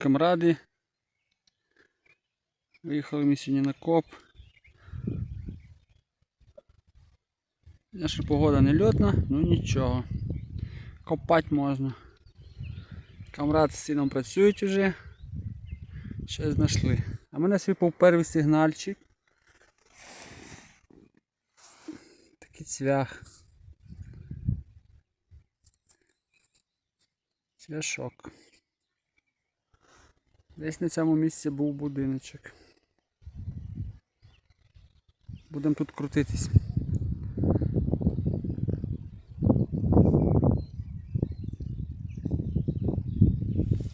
камради. Виїхали ми сьогодні на коп. Наша погода не льотна, ну нічого. Копати можна. Камрад з сином працюють вже. Щось знайшли. А мене свіпав перший сигнальчик. Такий цвях. Цвяшок. Десь на цьому місці був будиночок. Будемо тут крутитись.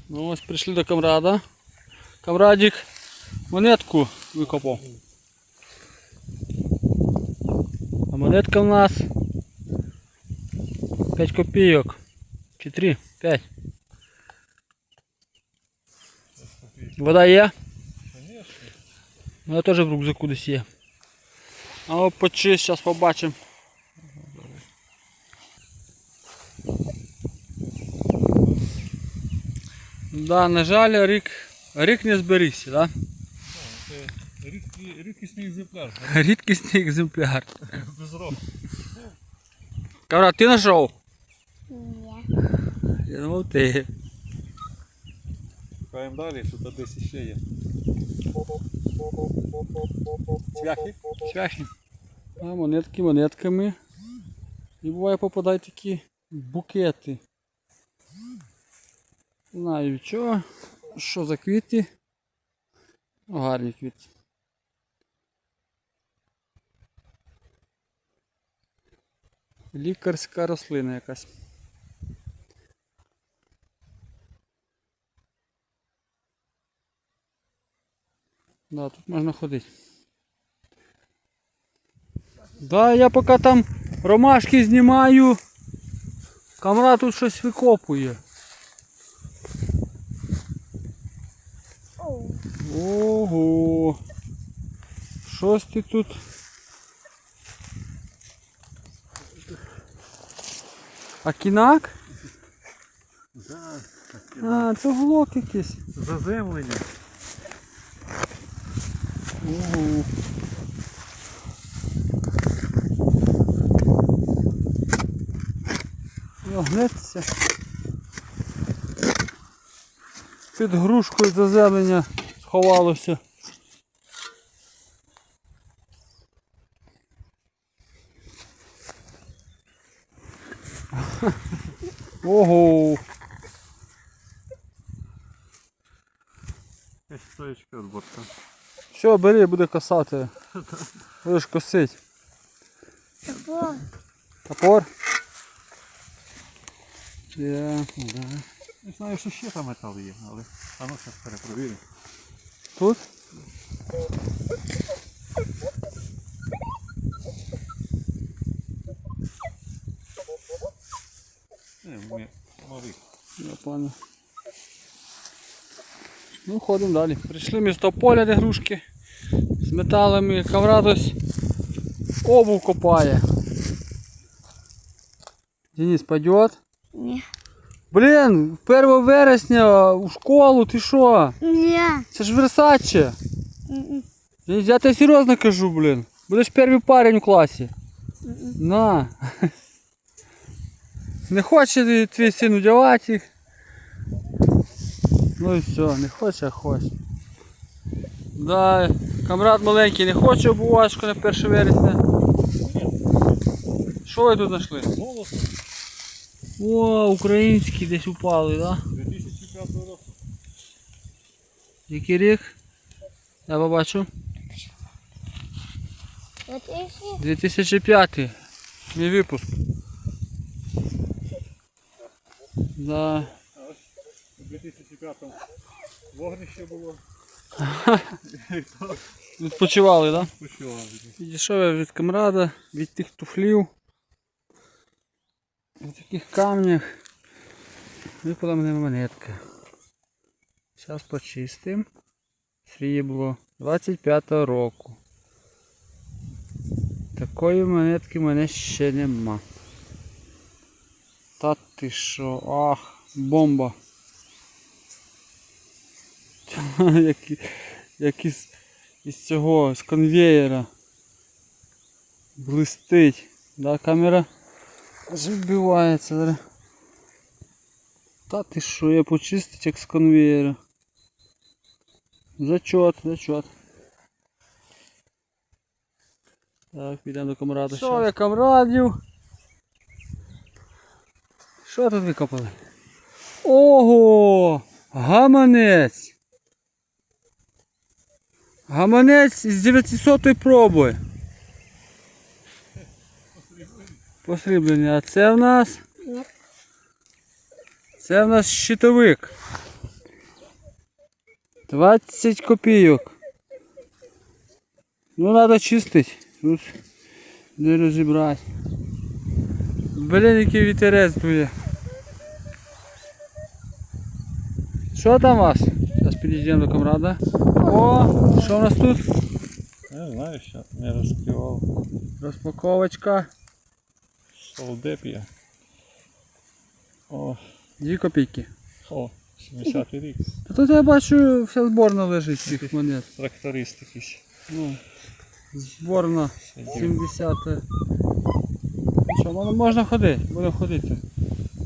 Ну ось прийшли до камрада. Камрадик монетку викопав. А монетка у нас 5 копійок. Чи 3? 5. Вода є? Ну, я теж в рюкзаку десь є. А от почись, зараз побачимо. Да, на жаль, рік, рік не зберігся, да? Рідкий- Рідкісний екземпляр. Рідкісний екземпляр. Без року. Кавра, ти знайшов? Ні. Я думав ти. Шукаємо далі, тут десь ще є. Цвяхи? Чахи. А монетки монетками. І буває попадають такі букети. Знаю від чого. Що за квіти? О, гарні квіти. Лікарська рослина якась. Да, тут можна ходити. Да, я поки там ромашки знімаю. Камера тут щось викопує. Ого. Щось ти тут. Акінак? Да, А, це глок якийсь. заземлення. Ну, гнеться. Під грушкою заземлення сховалося. Ого! Стоячка від борта. Все, бери, буде косати. Будеш косить. Топор. Топор. Є, да. Не знаю, що ще там метал є, але а ну зараз перепровіримо. Тут? Не, ми малий. Я понял. Ну, ходимо далі. Прийшли того поля, де грушки. З металами. Каврадось обув копає. Денис пойдет? Ні. Блін, 1 вересня у школу, ти що? Ні. Це ж Версаче. Денис, Я тебе серйозно кажу, блін. Будеш перший парень у класі. На. Не хоче твій син одягати їх. Ну і все, не хоче, а хоче. Да, камрад маленький не хоче обувачку на 1 вересня. Що ви тут знайшли? Голос О, українські десь упали, да? 2005 року. Який рік? Я побачу. От і всі. 2005. Мій випуск. Да. У 2005 вогнище було. Відпочивали, так? Да? Почував. Підійшов я від камрада, від тих туфлів. В таких камнях випала мене монетка. Зараз почистимо. Срібло 25-го року. Такої монетки в мене ще нема. Та ти що? Ах, бомба. як, як із, із цього, з конвеєра. Блистить. Да, камера аж вбивається. Та ти що, я почистить як з конвеєра. Зачот, зачот. Так, підемо до камрада. Що я камрадів? Що тут викопали? Ого! Гаманець! Гаманець з 900 проби. Посріблення. А це в нас? Це в нас щитовик. 20 копійок. Ну треба чистити. Тут не розібрати. Блін, який вітерець дує. Що там у вас? Підійдемо до камрада. О, що у нас тут? Не знаю, що не розпівав. Розпаковочка. Солдепія. О, Дві копійки. о, 70-й рік. Та тут я бачу вся зборна лежить цих монет. Тракторист якийсь. Ну, зборна Сидів. 70. Що, можна, можна ходити, будемо ходити.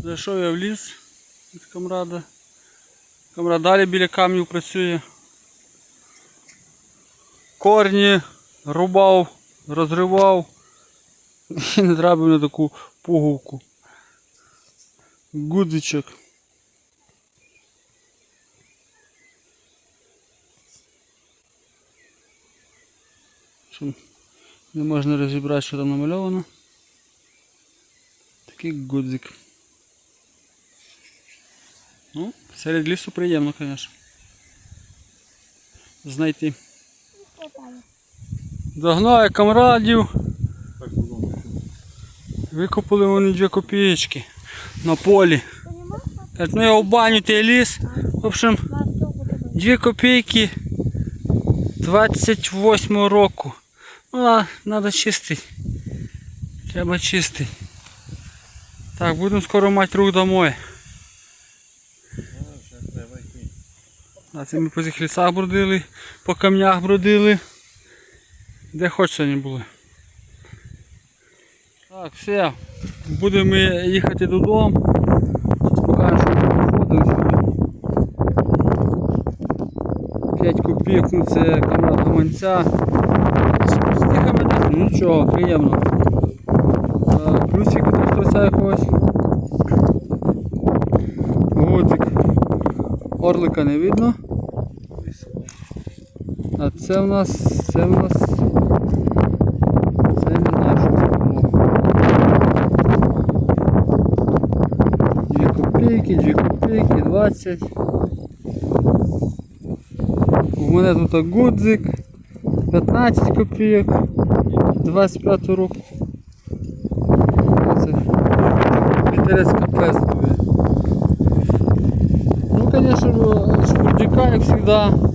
Зайшов я в ліс від камрада. Камрад далі біля камнів працює. Корні рубав, розривав. І треба на таку пуговку. Гудзичок. Не можна розібрати, що там намальовано. Такий гудзик. Ну, серед лісу приємно, звісно. Знайти. Догнаю камрадів. Викопали вони дві копієчки на полі. Ну я в баню той ліс. В общем, Вас только тебе. Дві копійки 28 року. Ну, треба чистити. Треба чистити. Так, будемо скоро мати рух домой. А це ми по цих лісах бродили, по камнях бродили. Де хоч сьогодні були. Так, все. Будемо їхати додому. Покажу, що ми сьогодні. 5 копійок, ну це камрад гаманця. Пустий гаманець, ну нічого, приємно. А, Ключик від тросця якогось. Гудзик. Орлика не видно. А це в нас. Це в нас. Це не знаю, було. Дві копійки, дві копійки, 20. У мене тут гудзик. 15 копійок. 25 року. Це вітерець капець. Ну, конечно, шкурдяка, як завжди.